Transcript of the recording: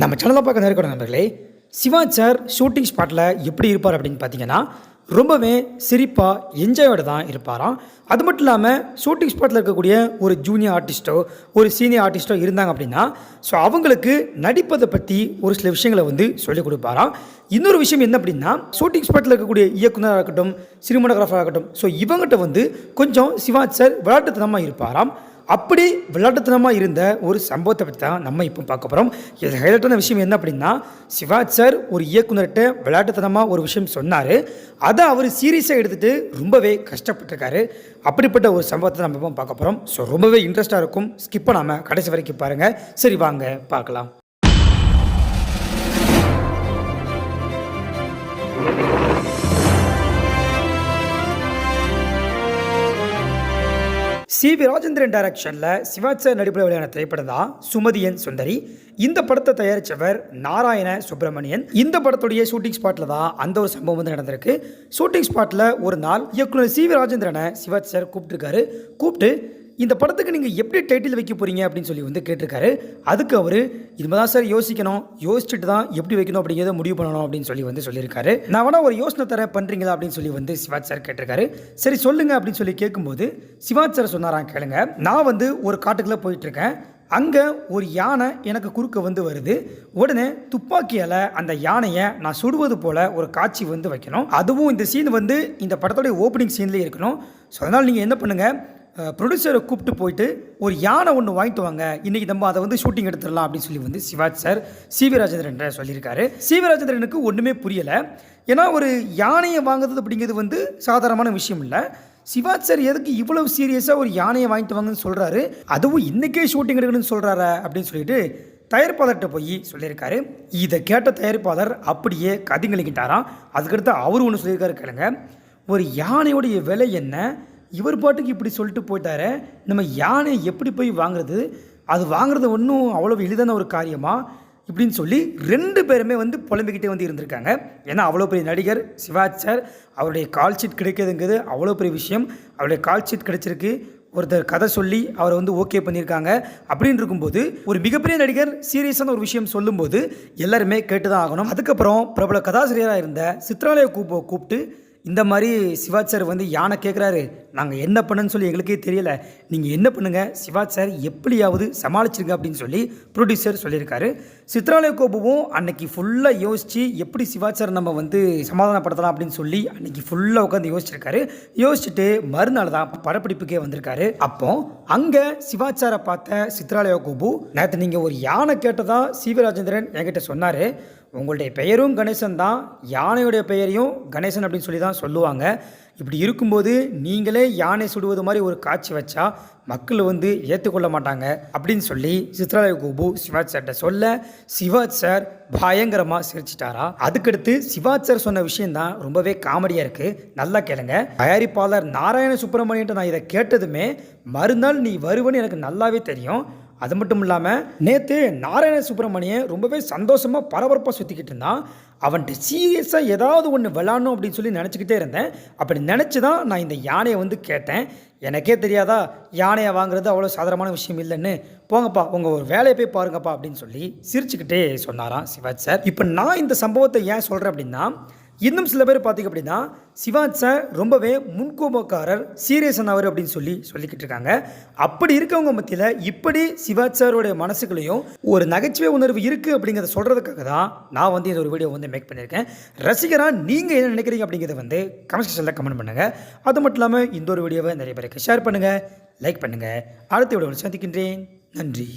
நம்ம சேனலை பார்க்க நேர்கொண்ட நண்பர்களே சிவா சார் ஷூட்டிங் ஸ்பாட்டில் எப்படி இருப்பார் அப்படின்னு பார்த்தீங்கன்னா ரொம்பவே சிரிப்பாக என்ஜாயோட தான் இருப்பாராம். அது மட்டும் இல்லாமல் ஷூட்டிங் ஸ்பாட்டில் இருக்கக்கூடிய ஒரு ஜூனியர் ஆர்டிஸ்ட்டோ ஒரு சீனியர் ஆர்டிஸ்ட்டோ இருந்தாங்க அப்படின்னா ஸோ அவங்களுக்கு நடிப்பதை பற்றி ஒரு சில விஷயங்களை வந்து சொல்லிக் கொடுப்பாராம். இன்னொரு விஷயம் என்ன அப்படின்னா ஷூட்டிங் ஸ்பாட்டில் இருக்கக்கூடிய இயக்குனராக இருக்கட்டும் சினிமாட்டோகிராஃபராக இருக்கட்டும் ஸோ இவங்ககிட்ட வந்து கொஞ்சம் சிவாஜ் சார் விளையாட்டுத்தனமாக இருப்பாராம். அப்படி விளையாட்டுத்தனமாக இருந்த ஒரு சம்பவத்தை பற்றி தான் நம்ம இப்போ பார்க்க போகிறோம் இது ஹைலைட்டான விஷயம் என்ன அப்படின்னா சிவாஜ் சார் ஒரு இயக்குனர்கிட்ட விளையாட்டுத்தனமாக ஒரு விஷயம் சொன்னார். அதை அவர் சீரியஸாக எடுத்துகிட்டு ரொம்பவே கஷ்டப்பட்டிருக்காரு. அப்படிப்பட்ட ஒரு சம்பவத்தை நம்ம இப்போ பார்க்க போகிறோம் ஸோ ரொம்பவே இன்ட்ரெஸ்ட்டாக இருக்கும். ஸ்கிப் பண்ணாமல் கடைசி வரைக்கும் பாருங்கள் சரி வாங்க பார்க்கலாம். சி வி ராஜேந்திரன் டைரக்ஷனில் சிவாஜ் சார் நடிப்பில் வெளியான திரைப்படம் தான் சுமதியன் சுந்தரி. இந்த படத்தை தயாரித்தவர் நாராயண சுப்பிரமணியன். இந்த படத்துடைய ஷூட்டிங் ஸ்பாட்டில் தான் அந்த ஒரு சம்பவம் வந்து நடந்திருக்கு. ஷூட்டிங் ஸ்பாட்டில் ஒரு நாள் இயக்குனர் சி வி ராஜேந்திரனை சிவாஜ் சார் கூப்பிட்டுருக்காரு. கூப்பிட்டு இந்த படத்துக்கு நீங்கள் எப்படி டைட்டில் வைக்க போகிறீங்க அப்படின்னு சொல்லி வந்து கேட்டிருக்காரு. அதுக்கு அவர் இது தான் சார் யோசிக்கணும். யோசிச்சுட்டு தான் எப்படி வைக்கணும் அப்படிங்கிறத முடிவு பண்ணணும் அப்படின்னு சொல்லி வந்து சொல்லியிருக்காரு. நான் வேணால் ஒரு யோசனை தரேன் பண்ணுறீங்களா அப்படின்னு சொல்லி வந்து சிவாஜ் சார் கேட்டிருக்காரு. சரி சொல்லுங்க அப்படின்னு சொல்லி கேட்கும்போது சிவாஜ் சார் சொன்னாராம் கேளுங்க. நான் வந்து ஒரு காட்டுக்குள்ளே போயிட்டு இருக்கேன் அங்கே ஒரு யானை எனக்கு குறுக்க வந்து வருது. உடனே துப்பாக்கியால் அந்த யானையை நான் சுடுவது போல் ஒரு காட்சி வந்து வைக்கணும். அதுவும் இந்த சீன் வந்து இந்த படத்தோடைய ஓப்பனிங் சீன்லேயே இருக்கணும். ஸோ அதனால் நீங்கள் என்ன பண்ணுங்கள் ப்ரொடியூசரை கூப்பிட்டு போயிட்டு ஒரு யானை ஒன்று வாங்கிட்டு வாங்க. இன்றைக்கி நம்ம அதை வந்து ஷூட்டிங் எடுத்துடலாம். அப்படின்னு சொல்லி வந்து சிவாஜ் சார் சிவி ராஜேந்திரன் சொல்லியிருக்காரு. சிவி ராஜேந்திரனுக்கு ஒன்றுமே புரியலை. ஏன்னா ஒரு யானையை வாங்குறது அப்படிங்கிறது வந்து சாதாரணமான விஷயம் இல்லை. சிவாஜ் சார் எதுக்கு இவ்வளவு சீரியஸாக ஒரு யானையை வாங்கிட்டு வாங்கன்னு சொல்கிறாரு அதுவும் இன்றைக்கே ஷூட்டிங் எடுக்கணும்னு சொல்கிறாரா அப்படின்னு சொல்லிட்டு தயாரிப்பாளர்கிட்ட போய் சொல்லியிருக்காரு. இதை கேட்ட தயாரிப்பாளர் அப்படியே கதிங்கலிக்கிட்டாராம். அதுக்கடுத்து அவர் ஒன்று சொல்லியிருக்காரு கேளுங்க. ஒரு யானையோடைய விலை என்ன? இவர் பாட்டுக்கு இப்படி சொல்லிட்டு போயிட்டாரு நம்ம யானை எப்படி போய் வாங்குறது? அது வாங்குறது ஒன்றும் அவ்வளோ எளிதான ஒரு காரியமாக இப்படின்னு சொல்லி ரெண்டு பேருமே வந்து புலம்பிக்கிட்டே வந்து இருந்திருக்காங்க. ஏன்னா அவ்வளோ பெரிய நடிகர் சிவாஜ் சார் அவருடைய கால் ஷீட் கிடைக்கிறதுங்கிறது அவ்வளோ பெரிய விஷயம். அவருடைய கால் ஷீட் கிடைச்சிருக்கு. ஒருத்தர் கதை சொல்லி அவரை வந்து ஓகே பண்ணியிருக்காங்க. அப்படின்னு இருக்கும்போது ஒரு மிகப்பெரிய நடிகர் சீரியஸான ஒரு விஷயம் சொல்லும்போது எல்லாருமே கேட்டு தான் ஆகணும். அதுக்கப்புறம் பிரபல கதாசிரியராக இருந்த சித்ராலய கூப்பை கூப்பிட்டு இந்த மாதிரி சிவாஜ் சார் வந்து யானை கேட்குறாரு நாங்கள் என்ன பண்ணுன்னு சொல்லி எங்களுக்கே தெரியல. நீங்கள் என்ன பண்ணுங்கள் சிவாஜ் சார் எப்படியாவது சமாளிச்சிருங்க அப்படின்னு சொல்லி ப்ரொடியூசர் சொல்லியிருக்காரு. சித்ராலய கோபுவும் அன்னைக்கு ஃபுல்லாக யோசித்து எப்படி சிவாஜ் சார் நம்ம வந்து சமாதானப்படுத்தலாம் அப்படின்னு சொல்லி அன்னைக்கு ஃபுல்லாக உட்காந்து யோசிச்சிருக்காரு. யோசிச்சுட்டு மறுநாள் தான் படப்பிடிப்புக்கே வந்திருக்காரு. அப்போ அங்கே சிவாஜ் சாரை பார்த்த சித்ராலய கோபு நேற்று நீங்கள் ஒரு யானை கேட்டதா சிவராஜேந்திரன் என்கிட்ட சொன்னார். உங்களுடைய பெயரும் கணேசன் தான் யானையுடைய பெயரையும் கணேசன் அப்படின்னு சொல்லி தான் சொல்லுவாங்க. இப்படி இருக்கும்போது நீங்களே யானை சுடுவது மாதிரி ஒரு காட்சி வச்சா மக்கள் வந்து ஏற்றுக்கொள்ள மாட்டாங்க அப்படின்னு சொல்லி சித்ராலய கோபு சிவாஜ் சார்கிட்ட சொல்ல சிவாஜ் சார் பயங்கரமாக சிரிச்சிட்டாரா? அதுக்கடுத்து சிவாஜ் சார் சொன்ன விஷயந்தான் ரொம்பவே காமெடியாக இருக்குது நல்லா கேளுங்க. தயாரிப்பாளர் நாராயண சுப்பிரமணியன்ட்டு நான் இதை கேட்டதுமே மறுநாள் நீ வருவன்னு எனக்கு நல்லாவே தெரியும். அது மட்டும் இல்லாமல் நேற்று நாராயண சுப்பிரமணியன் ரொம்பவே சந்தோஷமாக பரபரப்பாக சுற்றிக்கிட்டு இருந்தான். அவன்கிட்ட சீரியஸாக ஏதாவது ஒன்று விளாடணும் அப்படின்னு சொல்லி நினச்சிக்கிட்டே இருந்தேன். அப்படி நினச்சி தான் நான் இந்த யானையை வந்து கேட்டேன். எனக்கே தெரியாதா யானையை வாங்குறது அவ்வளோ சாதாரணமான விஷயம் இல்லைன்னு. போங்கப்பா உங்கள் ஒரு வேலையை போய் பாருங்கப்பா அப்படின்னு சொல்லி சிரிச்சுக்கிட்டே சொன்னாராம் சிவாஜ் சார். இப்போ நான் இந்த சம்பவத்தை ஏன் சொல்கிறேன் அப்படின்னா இன்னும் சில பேர் பார்த்திங்க அப்படின்னா சிவாஜ் சார் ரொம்பவே முன்கோபக்காரர் சீரியஸ் அவர் அப்படின்னு சொல்லி சொல்லிக்கிட்டு இருக்காங்க. அப்படி இருக்கவங்க மத்தியில் இப்படி சிவாஜ் சாரோடைய மனசுகளையும் ஒரு நகைச்சுவை உணர்வு இருக்குது அப்படிங்கிறத சொல்கிறதுக்காக தான் நான் வந்து இந்த ஒரு வீடியோ வந்து மேக் பண்ணியிருக்கேன். ரசிகராக நீங்கள் என்ன நினைக்கிறீங்க அப்படிங்கிறத வந்து கமெண்ட் செக்ஷனில் கமெண்ட் பண்ணுங்கள் அது மட்டும் இல்லாமல் இந்த ஒரு வீடியோவை நிறைய பேருக்கு ஷேர் பண்ணுங்கள் லைக் பண்ணுங்கள் அடுத்த வீடியோவில் சந்திக்கின்றேன். நன்றி.